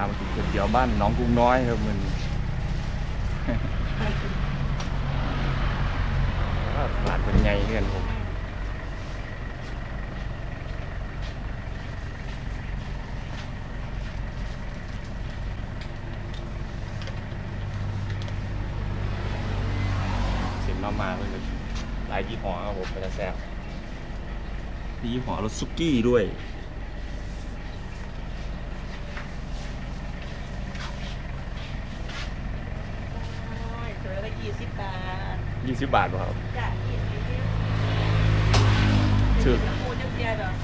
ามากินก๋วยเตี๋ยวบ้านน้องกรุงน้อยครับมันร้านเป็นไงเพื่อนผมเสียงมามาเลยหลายยี่ห้อครับผมเป็นแซ่บยี่ห้อรสซุกี้ด้วย ตัวละยี่สิบบาท ยี่สิบบาทป่ะครับจ้ะยี่สิบชื่อมูจะเพียดอก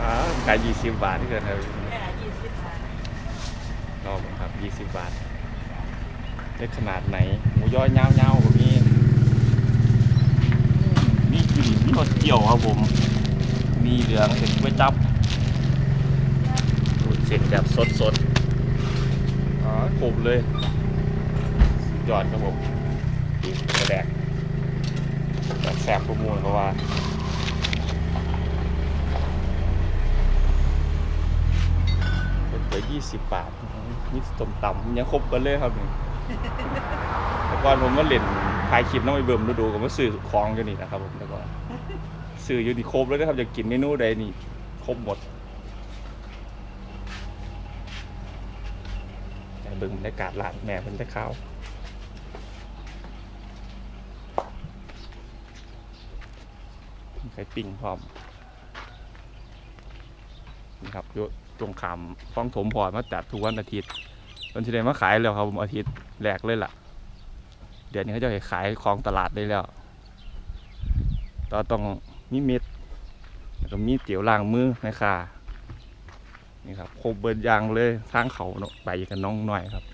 อ่าขายยี่สิบบาทที่เกินครับจ้ะยี่สิบบาทรอบครับยี่สิบบาทได้ขนาดไหน หมูย่อยเงาเงาๆแบบนี้นี่คือนี่เขาเกี่ยวครับผม มีเหลืองเห็นกล้วยจับดูดเสร็จแบบสดๆอ๋อครบเลยสุด ยอดครับผมดีกระแดกแสบประมูลเพราะว่าเป็นไปยี่สิบบาทนี่ต้มตำยังครบกันเลยครับนี่แต่ก่อนผมมาเล่นถ่ายคลิปน้องไปเบิ่มดูดูกับว่าซื้อของอยู่นี่นะครับผมแต่ก่อนซื้ออยู่นี่ครบเลยนะครับอยากกินเมนูใดนี่ครบหมดแต่เบิ่งบรรยากาศร้านแม่เป็นแต่ข้าว ปิ้งพร้อมนี่ครับอยู่ตรงขามฟ้องถมพอมาจัดทุกวันอาทิตย์วันที่ได้มาขายแล้วครับผมอาทิตย์แรกเลยล่ะ เดี๋ยวนี้เขาจะขายของตลาดได้แล้วต่อต้องมีเม็ดแล้วก็มีเตี๋ยวล้างมือแม่ค้านี่ครับครบเบิดยางเลยทางเขาเนาะไปกับน้องหน่อยครับ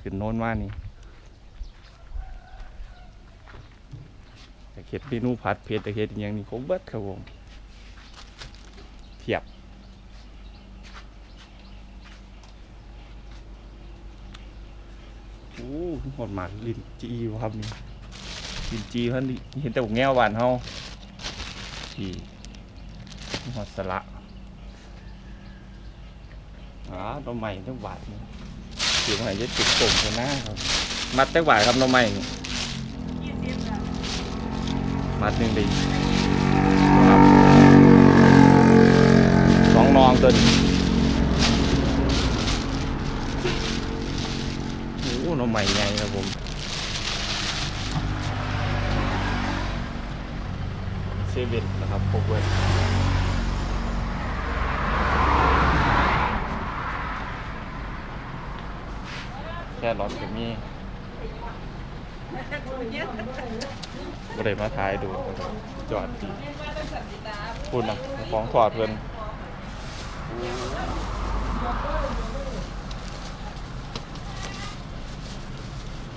ขึ้นโน้นว่านี่แต่ เฮ็ดเมนูผัดเผ็ดเฮ็ดอย่างนี้ครบเบิดครับผมเทียบโอ้หดหมาลินจีครับนี่ลินจีเพิ่นเห็นแต่ผมแง่หวานเฮาทีหอดสละอ๋อต้นใหม่จังหวัดนี่เสียงไหนจะติดกลมกันนะครับมัดจังหวัดครับต้นใหม่ มัดหนึ่งดีครับสองนองตัวโอ้หน้องใหม่ไงครับผมเซเว่นนะครับพบเว้แค่ร้อนก็มี เยอะบ่ได้มาถ่ายดูนะครับจอดดีพูดนะของถอดเพิ่อน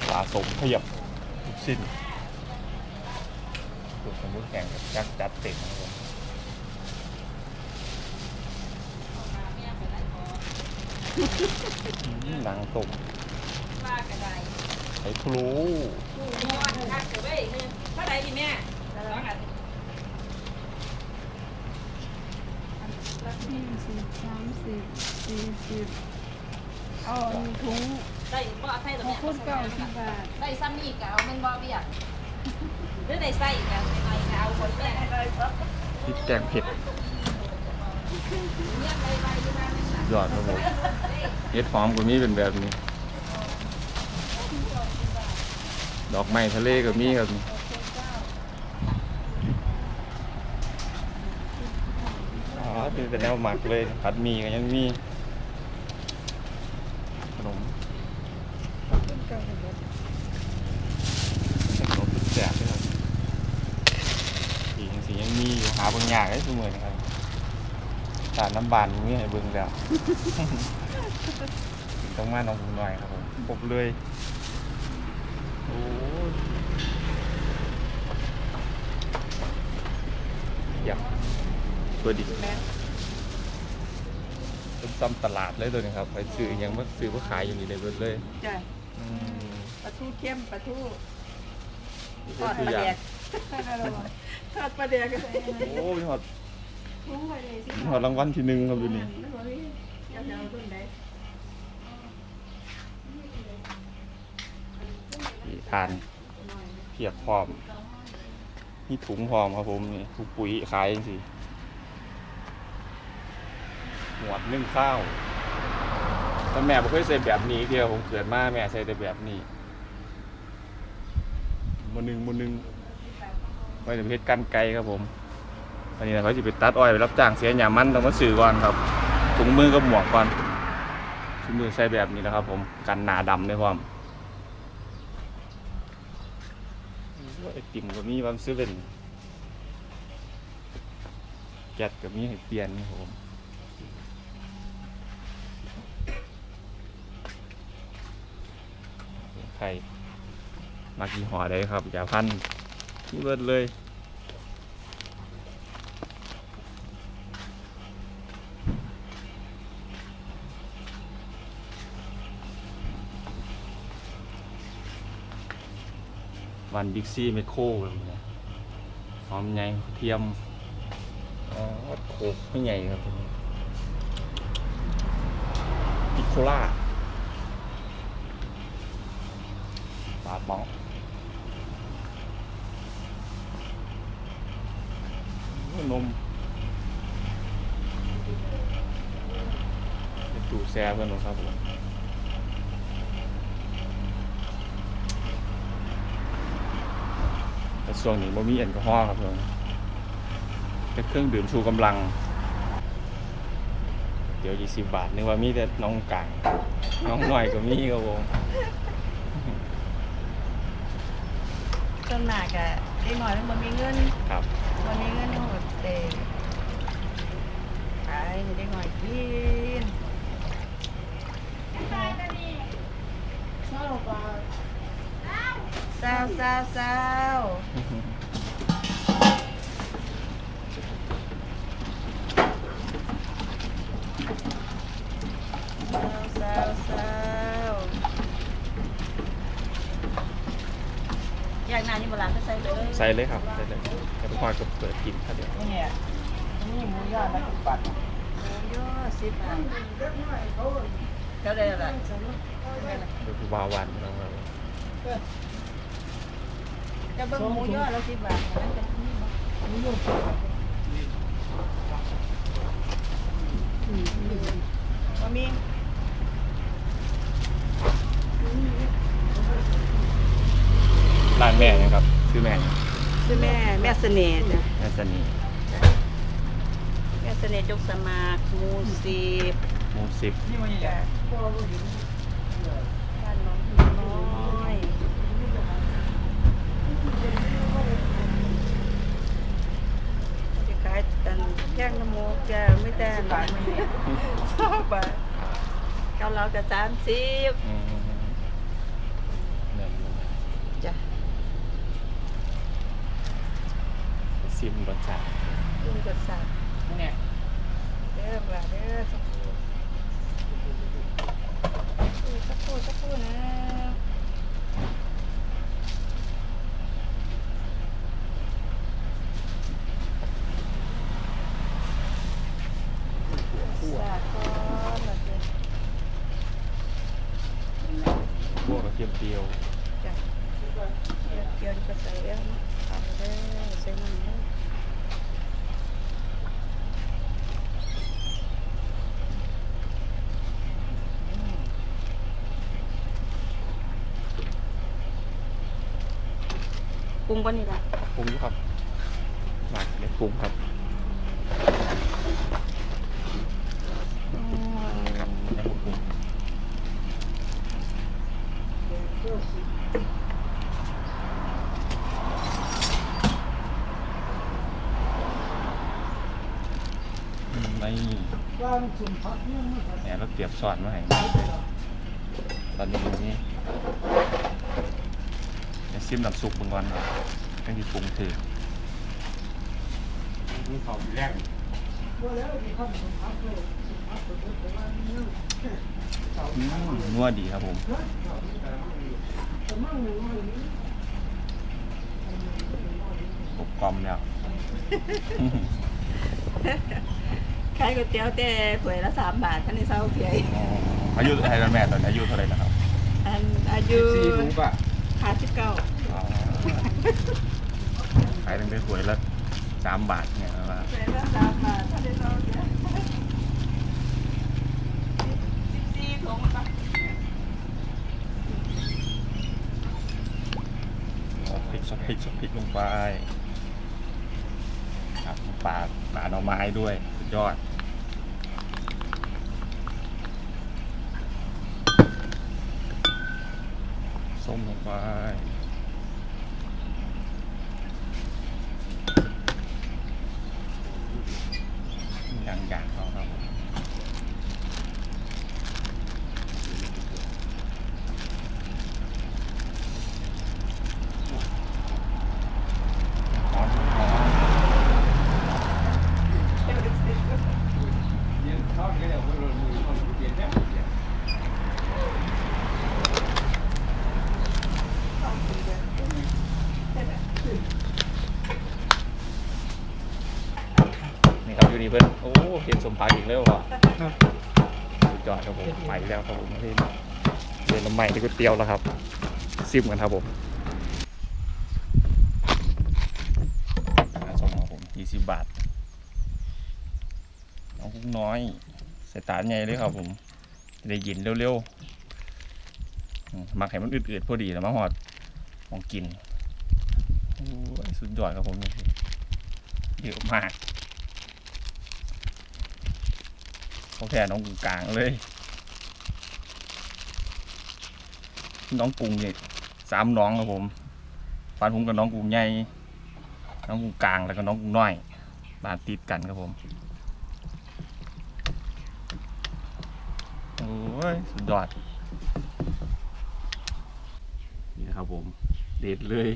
สะสมขยับทุกสิ้นดูสมมุติแข่งกับจักจัดเต็มครับผมหนังตก ไอ้พลูผู้นอนคักเถอะไร่ดีแม่สองสิบสามสิบสี่สิบเอาอันถุงได้บ่เอาไทยตัวขอแม่งคุณเก่าสิบบาทได้ซ้ำนี่ก็เอาม่นบ่เบี้ยหรือได้ใส่กันยังไงก็เอาคนแม่พริกแกงเผ็ดยไปไปที่นั่นน่ะยอดครับผมเห็ดหอมก็มีเป็นแบบนี้ ดอกไม้ทะเลก็มีครับอ๋อเป็นแต่แนวหมักเลยผัดหมี่ก็ยังมีขนมคุณเสิบบาทขนมแจกด้วยครับสีสียังมีอยู่หาบางอย่างได้เสมอนะครับตาดน้ำบานมีให้เบิ่งแล้ว ต้องมาน้องผมหน่อยครับผมครบเลย อ้ยอยากตัวดิเป็นซ้ำตลาดเลยตัวนี้ครับไปซื้ออยังมาซื้อมาขายอยู่นี่เลยเบิดเลยจ้ะอืมปลาทูเข้มปลาทูนี่ทก็อดคือปลาอแดย่างกใช่แล้วเหรอทอดปลาแดกโอ้ยหอดทุ่งไปเลยสิหอรางวัลที่หนึ่งครับอยู่นี่ไม่รู้นี่จะเอาต้นใดอีานเพียบพร้อมนี่ถุงพร้อมครับผมนี่ถุงปุ๋ยขายจังสิหมวดนึ่งข้าวแต่แม่บ่เคยใส่แบบนี้เดียวผมเกิดมาแม่ใส่แต่แบบนี้มือหนึ่งมือหนึ่งไว้จะเพชรกันไกลครับผมอันนี้นะเขาจะไปตัดอ้อยไปรับจ้างเสียหยามันต้องมาสื่อก่อนครับถุงมือกับหมวกก่อนถุงมือใส่แบบนี้นะครับผมกันหนาดำได้พร้อม ไอติ่มก็มีบางซื้อเป็นแก๊สก็มีให้เปลี่ยนครับผมใครมากี่ห่อได้ครับอย่าพันที่เบิดเลย วันบิ๊กซี่เมคโครแบบนี้หอมใหญ่เทียมอ๋อโคกไม่ใหญ่ครับผมพิโคล่าปลาป๋องนมเป็นตู้แซ่เพื่อนผมครับผม แต่ช่วงนี้บ่มีแอลกอฮอล์ครับผมเป็นเครื่องดื่มชูกำลัง เดี๋ยว20บาทนึกว่ามีแต่น้องกลางน้องหน่อยก็มีครับผมต้นหมากอะได้หน่อยมันบ่มีเงินครับ บ่มีเงินโหดเตะขายให้ได้หน่อยกินเศร้าเศ ร้าเศร้าเศร้าเศร้าเศร้าอย่างนั้นนี่โบราณก็ใส่เลยใส่เลยครับใส่เลยแต่ทุกคนก็เปิดกินครับเดี๋ยวเนี่ยนี่หมูย่างนะสิบบาทหมูย่อสิบบาทเท่าไรล่ะดูคือวาวันเราครับ จะเบิ่งหมูย่อแล้วสิบบาทนั่นจะนี่บ่บ่มีร้านแม่นะครับชื่อแม่หยังคือแม่แม่เสน่ห์จ้ะแม่สนีแม่เสน่ห์จกสมากหมูสิบหมูสิบ จ้ะบ้านน้องหินน้อยจะขายตันแข้งน้ำมูกจ้ะไม่แต่หน่อยชอบบาทเกาเรากระสามสิบจ้ะซิมรสชาติลุงกระสับเนี่ยเด้อบ่าเด้อสักครู่สักครู่สักครู่นะสาคอนแบบนี้ พวกกระเทียมเจียว จ้ะเดี๋ยวเกี่ยวก็ใส่แล้วนะเอาเด้อใส่น้ำเด้อ ป รุงก่อนนี่ล่ะปรุงอยู่ครับหมักเด็ดปรุงครับครับยังบ่ปรุงอืมไม่แหมเราเตรียมสอนมาให้ตอนนี้อยู่นี่ เดี๋ยวซิมน้ำซุปเบิ่งก่อนครับตั้งที่ปรุงถือมีเขาอยู่แรกอืมนัวดีครับผม กบกลอมแล้ว ขายก๋วยเตี๋ยวแต่ถ้วยละสามบาทท่านในเช้าเพียอ๋ออายุเท่าไหร่แล้วแม่ตอนนี้อายุเท่าไหร่นะครับอันอายุสี่ถุงปะ ห้าสิบเก้าอ๋อ ขายตั้งแต่ถ้วยละสามบาทเนี่ยว่าถ้วยละสามบาทท่านในเช้าเพียสิบสี่ถุงปะเอาพริกสักพริกสักพริกลงไปครับปลาปลาหน่อไม้ด้วยสุดยอด ส้มลงไปอย่างอย่างเขาครับผมหอมหอม เย็นทอดก็เดี๋ยวมือมือมันเย็นแค่เดียว นี่ครับอยู่นี่ เพื่อนโอ้เห็นสมปากอีกแล้วอะสุดยอดครับผมไปแล้วครับผมเห็นเดินลำใหม่ที่ก๋วยเตี๋ยวแล้วครับซิมกันครับผมค่าส่งครับผม20บาทน้องกุ้งน้อยใส่ตาใหญ่เลยครับผมจะได้ยินเร็วๆอืมมักให้มันอืดๆพอดีแล้วมาหอดของกินโอ้ยสุดยอดครับผมนี่เยอะมาก เขาแทนน้องกุ้งกลางเลย น้องกุ้งเนี่ยสามน้องครับผมฟันผมกับน้องกุ้งใหญ่ น้องกุ้งกลางแล้วก็น้องกุ้งน้อยบานติดกันครับผม โอ้ย สุดยอด นี่นะครับผม เด็ดเลย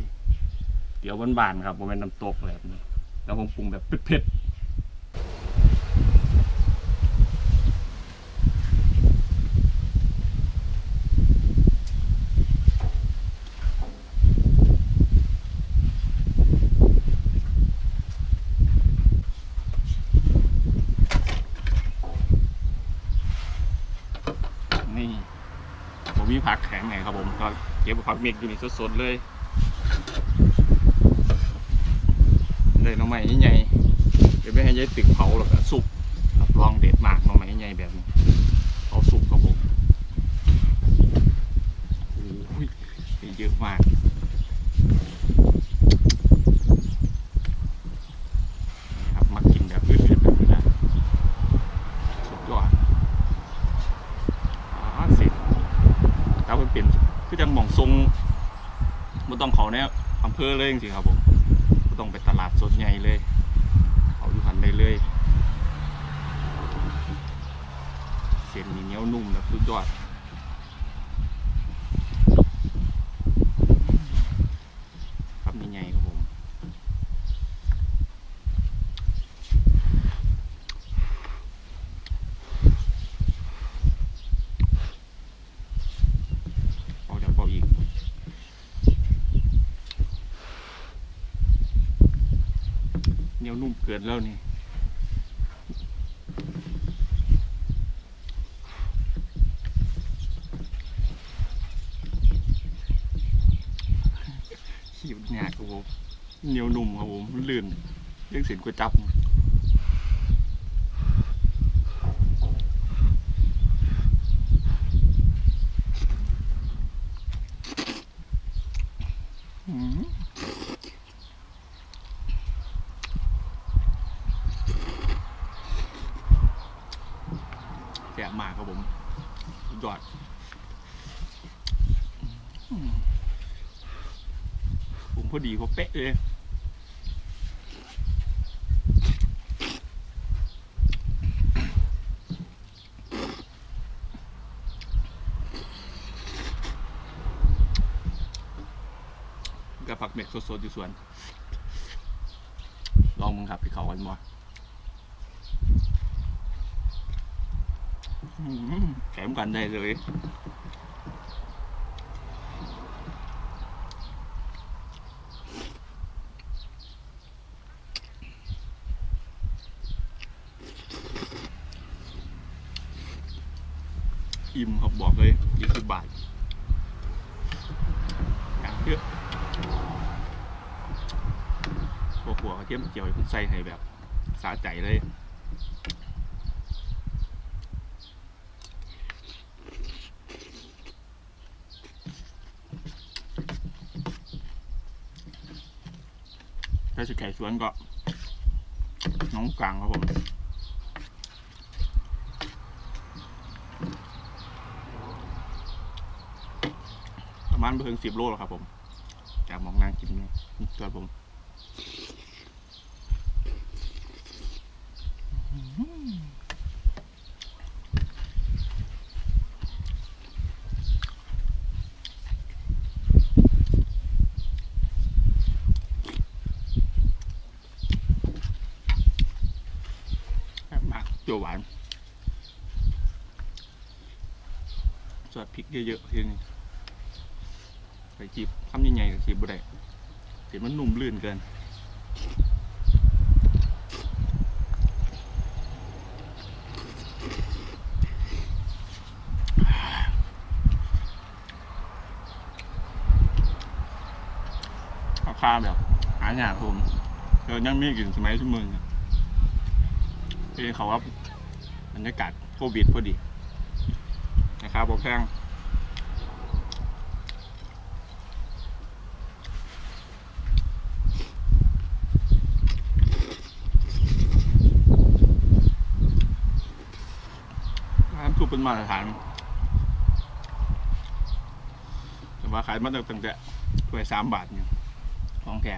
เดี๋ยวบานๆครับผมเป็นน้ำตกแบบนี้แล้วผมปรุงแบบเผ็ดๆ นี่ผม มีผักแข็งไงครับผมก็เก็บผักเม็กอยู่นี่สดๆเลยเลยน้องใหม่ใหญ่เดี๋ยวไปให้ยายตึกเผาแล้วก็สุกลองเด็ดมากน้องใหม่ใหญ่แบบนี้เอาสุกครับผมโอ้ยเยอะมากครับมากินแบบอืดๆแบบนี้นะสุดยอด อ๋อเสร็จถ้ามันเป็นคือจังหม่องทรงมันต้องเขา เภอเลยจริงๆครับผมต้องไปตลาดสดใหญ่เลยเอาอยู่หันได้เลยเส้นนี้เหนียวนุ่มแบบสุดยอดครับนี่ใหญ่ครับผม เอาเดี๋ยวเอาอีก เห นียวนุ่มเกินแล้วนี่หิวยากครับผมเหนียวนุ่มครับผมลื่นเรื่องเสียนก๋วยจับ บมากครับผมยอดผมพอดีพอเป๊ะเลยกับผักเม็ดสดๆอยู่สวน ลองมึงครับพี่เขากันบ่ แถมกันได้เลยอิ่มครับบอกเลยยี่สิบบาทอย่างเยอะหัวหัวเทียมเจียวคุณใส่ให้แบบสาใจเลย ถ้าจะไก่สวนก็น้องกลางครับผมประมาณเพิ่งสิบโลแล้วครับผมจากมองนางกินเนี่ยตัวผมแซ่บมาก เปรี้ยวหวานสอดพริกเยอะๆทีนี้ไปจีบคำใหญ่ๆกับจีบบ่ได้เดี๋ยวมันนุ่มลื่นเกินราคาแบบหาย่างผมเรายังมีกินสมัยชั่วโมงเป็น เขาว่าบรรยากาศโควิดพอดี นะครับพอแพงร้านทุบเป็นมาตรฐานแต่ว่าขายมาตั้งแต่ถ้วยสามบาทเนี่ยของแก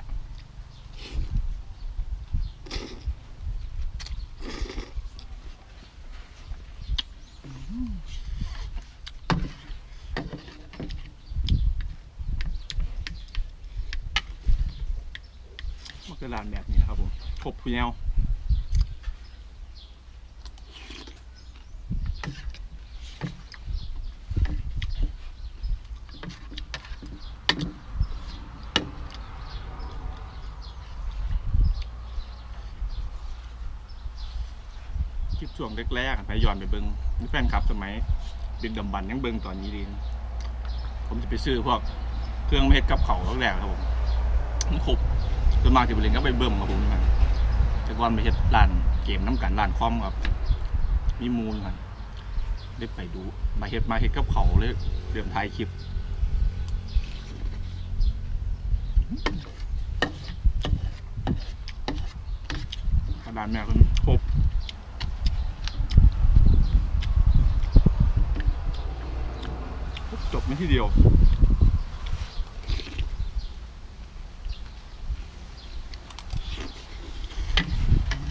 มันก็ร้านแบบนี้ครับ ผมครบผู้แนวคลิปช่วงแรกๆไปย้อนไปเบิงมีแฟนคลับสมัยดึกดำบรรยังเบิงตอนนี้ดีนผมจะไปซื้อพวกเครื่องเม็ดกับเขาวแรกๆครับผมมันครบจนมากจะไปเรียนก็ไปเบิ่มครับผมมัน แต่ก่อนไปเฮ็ดร้านเกมน้ำกันร้านคอมครับมีมูลกันได้ไปดูมาเฮ็ดมาเฮ็ดกับเขาเลยเริ่มถ่ายคลิปร้านแม่ก็ครบจบไม่ที่เดียว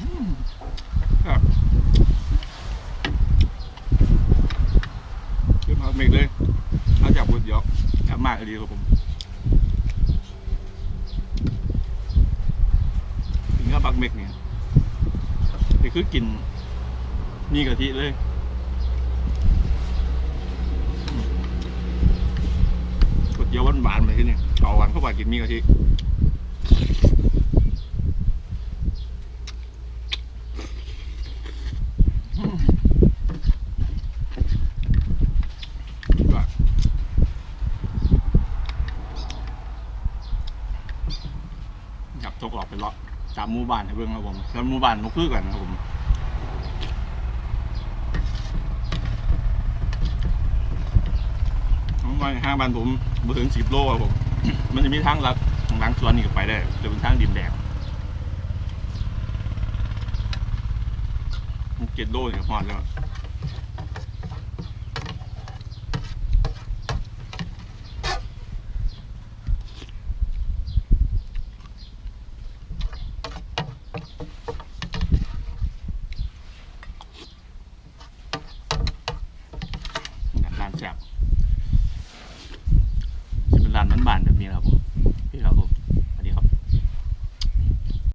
อืมครับขึ้นมาเมกเลยมาจากบนเดียวแอบมากเลยดีครับผมกินข้าวบักเมกเนี่ยนี่ คือกินมีกะทิเลยกดเยอะหวานๆไปที่นี่เอาหวานเข้าไปกินมีกะทิอืมว่าจับตกออกไปเลาะตามหมู่ บ้านให้เบิ่งครับผมแล้วหมู่บ้านมันคือกันครับผมมว่าห้างบ้านผมมาถึงสิบโลครับผม มันจะมีทางลัดของหลังสวนนี่ก็ไปได้ จะเป็นทางดินแดงเจ็ดโลเนี่ยพอแล้ว